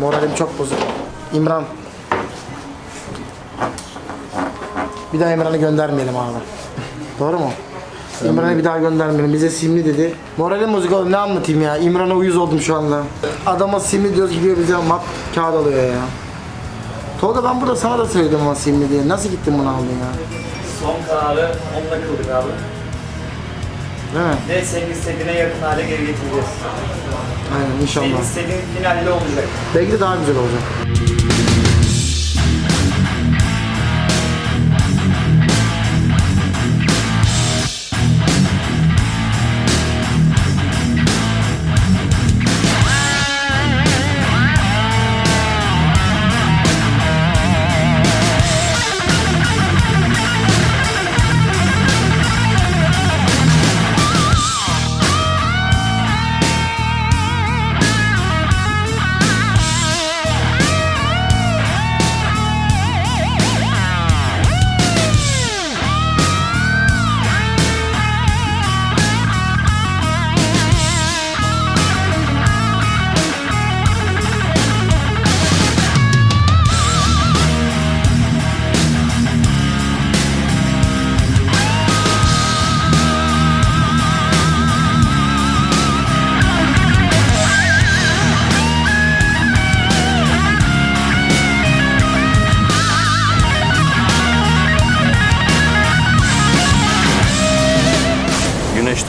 Moralim çok bozuk. İmran. Bir daha İmran'ı göndermeyelim abi. Doğru mu? İmran'ı bir daha göndermeyelim. Bize simli dedi. Moralim bozuk oğlum ne anlatayım ya. İmran'a uyuz oldum şu anda. Adama simli diyoruz gidiyor bize mat kağıt alıyor ya. Tolga ben burada sana da söyledim ama simli diye. Nasıl gittin bunu aldın ya? Son kararı onunla kıldık abi. Değil mi? Ve senin istediğine yakın hale geri getireceğiz. Aynen Senin inşallah. istediğin finalde olacak. Belki de daha güzel olacak.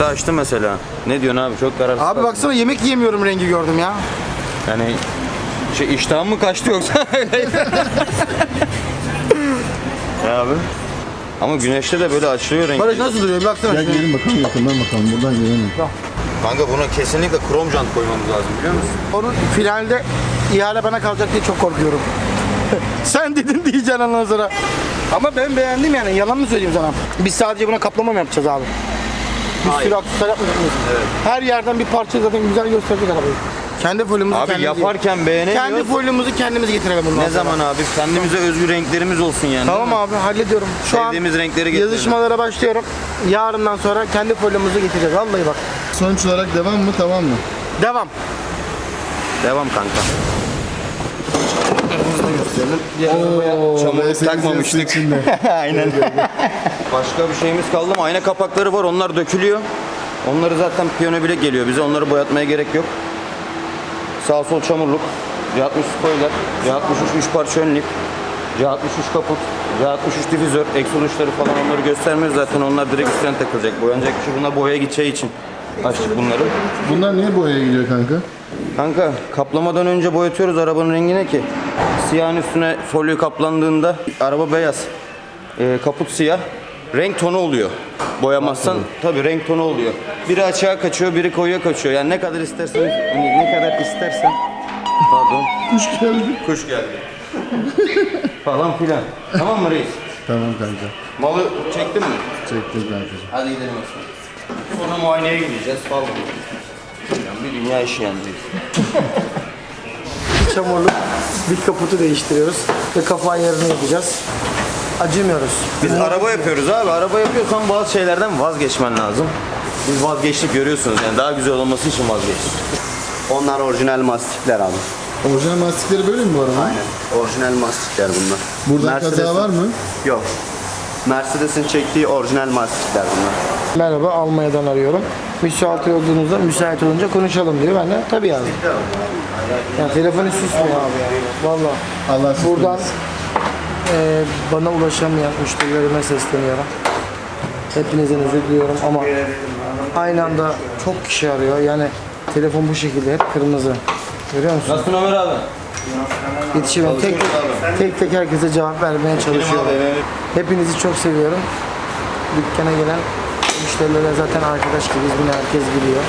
Güneşte açtı mesela. Ne diyorsun abi? Çok kararsız. Abi baksana yemek yiyemiyorum rengi gördüm ya. Yani şey iştahın mı kaçtı yoksa? ya abi. Ama güneşte de böyle açılıyor rengi. Barış nasıl duruyor? Bir baksana. Gel şuna. gelin bakalım yakından bakalım. Buradan gelelim. Kanka buna kesinlikle krom jant koymamız lazım biliyor musun? Onun finalde ihale bana kalacak diye çok korkuyorum. Sen dedin diyeceksin ondan sonra. Ama ben beğendim yani. Yalan mı söyleyeyim sana? Biz sadece buna kaplama mı yapacağız abi? Bir sürü aksesuar yapmayacak mıyız? Her yerden bir parça zaten güzel gösterecek arabayı. Kendi folyumuzu Abi kendimiz yaparken Kendi beğenemiyoruz. folyumuzu kendimiz getirelim bundan Ne sonra. zaman abi? Kendimize özgü renklerimiz olsun yani. Tamam abi hallediyorum. Şu Sevdiğimiz an renkleri getirelim. yazışmalara başlıyorum. Yarından sonra kendi folyumuzu getireceğiz. Vallahi bak. Sonuç olarak devam mı tamam mı? Devam. Devam kanka. Çamurluk takmamıştık. Aynen. Başka bir şeyimiz kaldı mı? Ayna kapakları var. Onlar dökülüyor. Onları zaten piyano bile geliyor bize. Onları boyatmaya gerek yok. Sağ sol çamurluk. C60 spoiler. C63 3 parça ön lip. C63 kaput. C63 difüzör. Egzoz uçları falan onları göstermiyoruz zaten. Onlar direkt üstüne takılacak. Boyanacak bir şey. Bunlar boyaya gideceği için açtık bunları. Bunlar niye boyaya gidiyor kanka? Kanka kaplamadan önce boyatıyoruz arabanın rengine ki siyahın üstüne folyo kaplandığında araba beyaz. Ee, kaput siyah. Renk tonu oluyor. Boyamazsan tabii renk tonu oluyor. Biri açığa kaçıyor, biri koyuya kaçıyor. Yani ne kadar istersen, hani ne kadar istersen. Pardon. Kuş geldi. Kuş geldi. Falan filan. Tamam mı reis? Tamam kanka. Malı çektin mi? Çektim kankacığım. Hadi gidelim Osman. Sonra muayeneye gideceğiz falan. Yani bir dünya işi yani. Çamurluk, bir kaputu değiştiriyoruz ve kafa ayarını yapacağız. Acımıyoruz. Biz araba yapıyoruz abi. Araba yapıyorsan bazı şeylerden vazgeçmen lazım. Biz vazgeçtik görüyorsunuz yani daha güzel olması için vazgeçtik. Onlar orijinal mastikler abi. Orijinal mastikleri böyle mi bu araba? Aynen. Orijinal mastikler bunlar. Burada kaza var mı? Yok. Mercedes'in çektiği orijinal mastikler bunlar. Merhaba Almanya'dan arıyorum. Müsait olduğunuzda müsait olunca konuşalım diyor. Ben de tabii yazdım. Yani telefonu susmuyor abi ya. Valla. Allah Buradan eee, bana ulaşamayan müşterilerime sesleniyorum. Hepinizden özür diliyorum ama aynı anda çok kişi arıyor. Yani telefon bu şekilde hep kırmızı. Görüyor musun? Nasılsın Ömer abi? Yetişemem. Tek tek, tek tek herkese cevap vermeye çalışıyorum. Hepinizi çok seviyorum. Dükkana gelen müşterilere zaten arkadaş gibiyiz. Bunu herkes biliyor.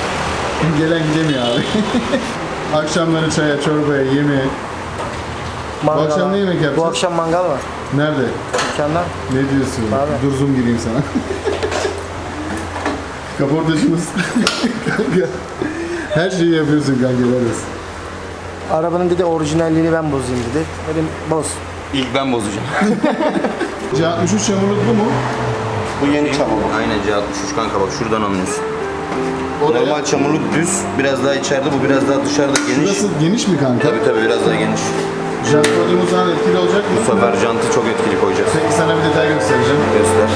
Gelen gidemiyor abi. Akşamları çaya, çorbaya, yemeğe. Mangal akşam var. ne yemek yapacağız? Bu akşam mangal var. Nerede? Dükkanda. Ne diyorsun? Abi. Dur zoom gireyim sana. Kaportacımız. kanka. Her şeyi yapıyorsun kanka. olsun. Arabanın dedi orijinalliğini ben bozayım dedi. Dedim boz. İlk ben bozacağım. C63 çamurluk bu mu? Bu yeni çamurluk. Aynen C63 kanka bak şuradan anlıyorsun. O da Normal çamurluk düz. Biraz daha içeride bu biraz daha dışarıda geniş. Burası geniş mi kanka? Tabii tabii biraz daha geniş. Jant koyduğumuz zaman etkili olacak mı? Bu sefer jantı çok etkili koyacağız. Peki sana bir detay göstereceğim. Göster.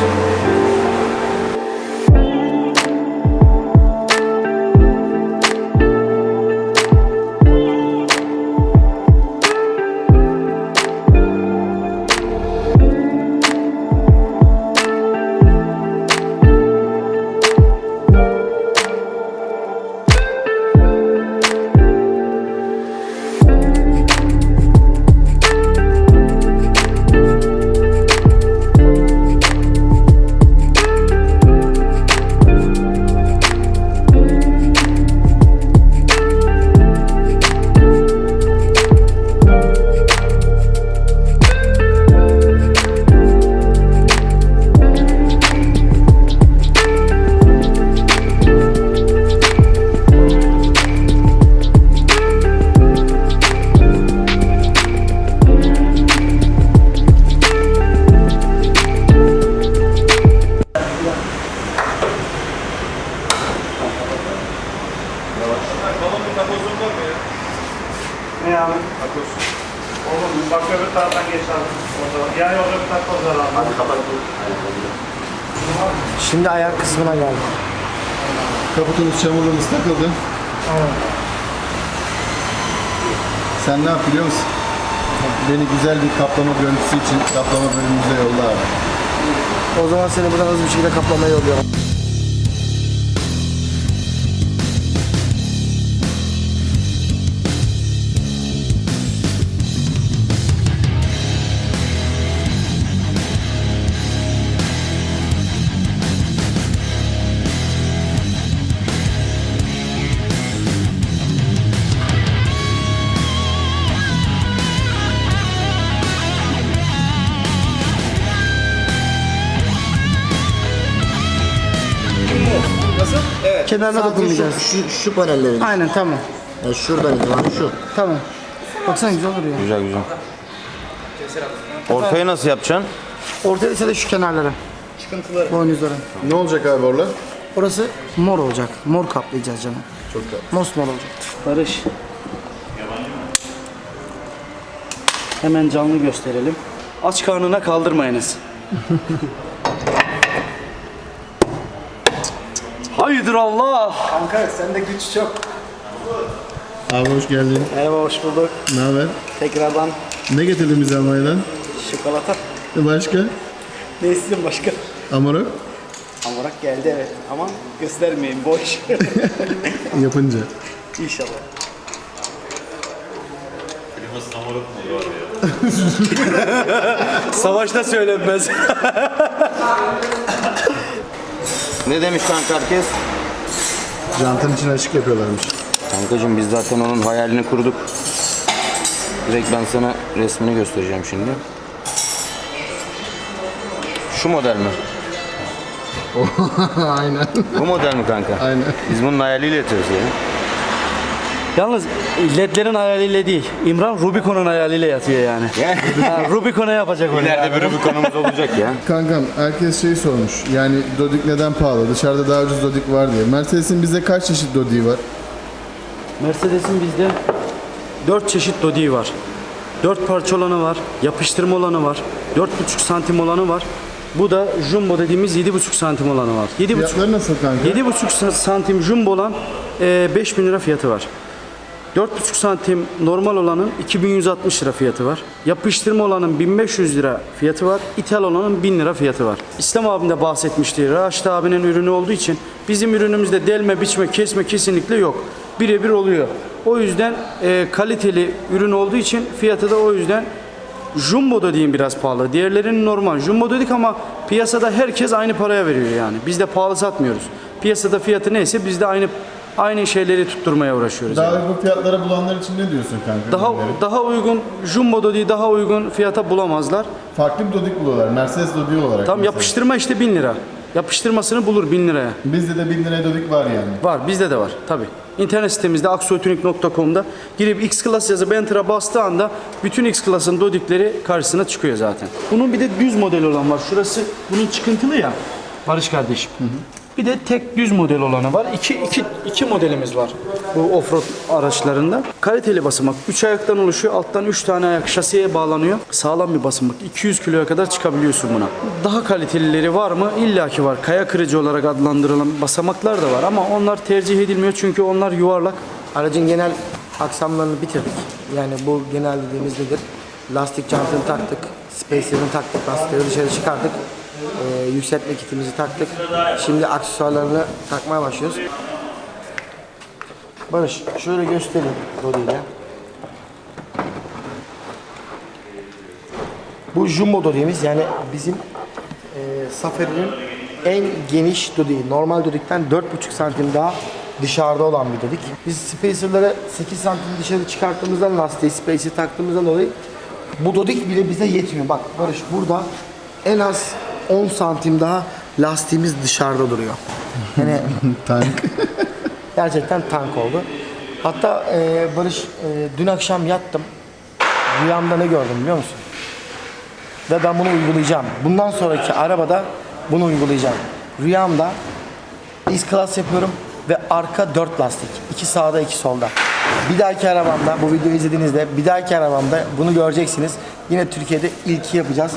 Oğlum bak öbür taraftan geç abi. O zaman. Yani orada bir takoz var abi. Hadi kapat. Şimdi ayak kısmına geldik. Kaputunuz, çamurluğunuz takıldı. Sen ne yap biliyor musun? Beni güzel bir kaplama görüntüsü için kaplama bölümümüze yolla abi. O zaman seni buradan hızlı bir şekilde kaplamaya yolluyorum. Kenarına dokunmayacağız. Şu, şu panellerin. Aynen tamam. Yani şuradan itibaren şu. Tamam. Baksana güzel duruyor. Güzel güzel. Ortaya nasıl yapacaksın? Ortaya ise de şu kenarlara. Boynuzlara. Ne olacak abi orada? Orası mor olacak. Mor kaplayacağız canım. Çok tatlı. Mosmor olacak. Barış. Hemen canlı gösterelim. Aç karnına kaldırmayınız. Hayırdır Allah? Kanka sende güç çok. Abi hoş geldin. Merhaba hoş bulduk. Ne haber? Tekrardan Ne getirdin bize Almanya'dan? şokolata. Başka? Ne istiyorsun başka? Amorok? Amorak geldi evet ama göstermeyin boş. Yapınca. İnşallah. Savaşta söylenmez. Ne demiş kanka herkes? Jantın içine açık yapıyorlarmış. Kankacığım biz zaten onun hayalini kurduk. Direkt ben sana resmini göstereceğim şimdi. Şu model mi? Aynen. Bu model mi kanka? Aynen. Biz bunun hayaliyle yatıyoruz ya. Yalnız ledlerin hayaliyle değil. İmran Rubicon'un hayaliyle yatıyor yani. Ha, Rubicon'a yapacak onu. İleride yani. bir Rubicon'umuz olacak ya. Kankam herkes şey sormuş. Yani Dodik neden pahalı? Dışarıda daha ucuz Dodik var diye. Mercedes'in bizde kaç çeşit Dodik'i var? Mercedes'in bizde 4 çeşit dodiği var. 4 parça olanı var, yapıştırma olanı var, 4,5 santim olanı var. Bu da jumbo dediğimiz 7,5 santim olanı var. 7,5 Fiyatları nasıl kanka? 7,5 santim jumbo olan e, 5000 lira fiyatı var. 4,5 santim normal olanın 2160 lira fiyatı var. Yapıştırma olanın 1500 lira fiyatı var. İthal olanın 1000 lira fiyatı var. İslam abim de bahsetmişti. Raşit abinin ürünü olduğu için bizim ürünümüzde delme, biçme, kesme kesinlikle yok. Birebir oluyor. O yüzden e, kaliteli ürün olduğu için fiyatı da o yüzden Jumbo da diyeyim biraz pahalı. Diğerlerinin normal. Jumbo dedik ama piyasada herkes aynı paraya veriyor yani. Biz de pahalı satmıyoruz. Piyasada fiyatı neyse biz de aynı aynı şeyleri tutturmaya uğraşıyoruz. Daha yani. uygun fiyatlara bulanlar için ne diyorsun kanka? Daha ürünleri? daha uygun Jumbo Dodi daha uygun fiyata bulamazlar. Farklı bir Dodik buluyorlar. Mercedes Dodik olarak. Tam mesela. yapıştırma işte 1000 lira. Yapıştırmasını bulur 1000 liraya. Bizde de 1000 liraya Dodik var yani. Var bizde de var tabi. İnternet sitemizde aksoytunik.com'da girip X Class yazıp Enter'a bastığı anda bütün X Class'ın dodikleri karşısına çıkıyor zaten. Bunun bir de düz modeli olan var. Şurası bunun çıkıntılı ya. Barış kardeşim. Bir de tek düz model olanı var. İki, iki, iki modelimiz var bu offroad araçlarında. Kaliteli basamak. 3 ayaktan oluşuyor. Alttan 3 tane ayak şasiye bağlanıyor. Sağlam bir basamak. 200 kiloya kadar çıkabiliyorsun buna. Daha kalitelileri var mı? İlla ki var. Kaya kırıcı olarak adlandırılan basamaklar da var ama onlar tercih edilmiyor çünkü onlar yuvarlak. Aracın genel aksamlarını bitirdik. Yani bu genel dediğimiz nedir? Lastik jantını taktık, spacer'ını taktık, lastikleri dışarı çıkardık. Ee, yükseltme kitimizi taktık. Şimdi aksesuarlarını takmaya başlıyoruz. Barış şöyle göstereyim Dodi'yle. Bu jumbo Dodi'miz yani bizim e, Safari'nin en geniş Dodi. Normal Dodik'ten 4,5 santim daha dışarıda olan bir Dodik. Biz spacer'ları 8 santim dışarı çıkarttığımızdan lastiği spacer taktığımızdan dolayı bu Dodik bile bize yetmiyor. Bak Barış burada en az 10 santim daha lastiğimiz dışarıda duruyor. Yani Tank. Gerçekten tank oldu. Hatta e, Barış e, dün akşam yattım. Rüyamda ne gördüm biliyor musun? Ve ben bunu uygulayacağım. Bundan sonraki arabada bunu uygulayacağım. Rüyamda İz-Class yapıyorum ve arka 4 lastik. iki sağda iki solda. Bir dahaki arabamda bu videoyu izlediğinizde bir dahaki arabamda bunu göreceksiniz. Yine Türkiye'de ilki yapacağız.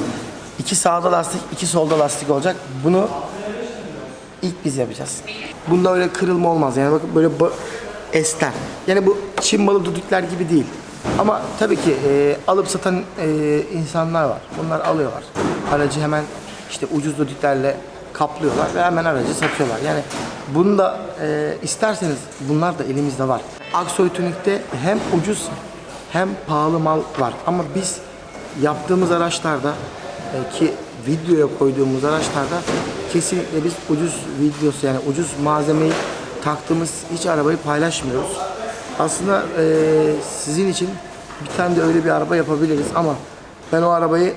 İki sağda lastik, iki solda lastik olacak. Bunu İlk biz yapacağız. Bunda öyle kırılma olmaz. Yani bakın böyle ester. Yani bu Çin malı duduklar gibi değil. Ama tabii ki e, alıp satan e, insanlar var. Bunlar alıyorlar. Aracı hemen işte ucuz duduklarla kaplıyorlar ve hemen aracı satıyorlar. Yani bunu da e, isterseniz bunlar da elimizde var. Aksoy Tunik'te hem ucuz hem pahalı mal var. Ama biz yaptığımız araçlarda ki videoya koyduğumuz araçlarda kesinlikle biz ucuz videosu yani ucuz malzemeyi taktığımız hiç arabayı paylaşmıyoruz. Aslında e, sizin için bir tane de öyle bir araba yapabiliriz ama ben o arabayı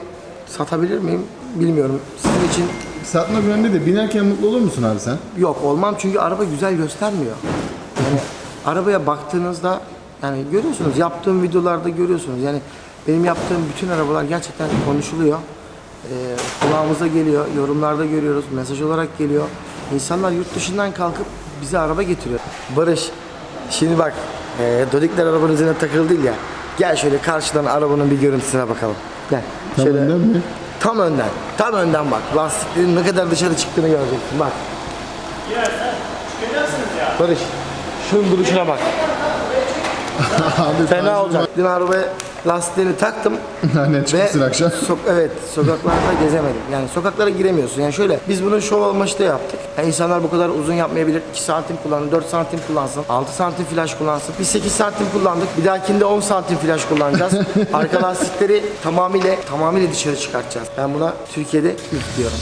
satabilir miyim bilmiyorum. Sizin için Satmak önemli de binerken mutlu olur musun abi sen? Yok olmam çünkü araba güzel göstermiyor. Yani arabaya baktığınızda yani görüyorsunuz yaptığım videolarda görüyorsunuz. Yani benim yaptığım bütün arabalar gerçekten konuşuluyor. Ee, kulağımıza geliyor, yorumlarda görüyoruz, mesaj olarak geliyor. İnsanlar yurt dışından kalkıp bize araba getiriyor. Barış, şimdi bak e, Dodikler arabanın üzerine takılı değil ya. Gel şöyle karşıdan arabanın bir görüntüsüne bakalım. Gel. Tam şöyle, önden mi? Tam önden. Tam önden bak. Lastiklerin ne kadar dışarı çıktığını göreceksin. Bak. Barış, şunun duruşuna bak. Fena olacak. Dün arabaya lastiklerini taktım. Aynen çıkmışsın akşam. sok- evet, sokaklarda gezemedim. Yani sokaklara giremiyorsun. Yani şöyle, biz bunu şov amaçlı yaptık. Yani insanlar bu kadar uzun yapmayabilir. 2 santim kullanın, 4 santim kullansın, 6 santim flash kullansın. Biz 8 santim kullandık. Bir dahakinde 10 santim flash kullanacağız. Arka lastikleri tamamıyla tamamıyla dışarı çıkartacağız. Ben buna Türkiye'de ilk diyorum.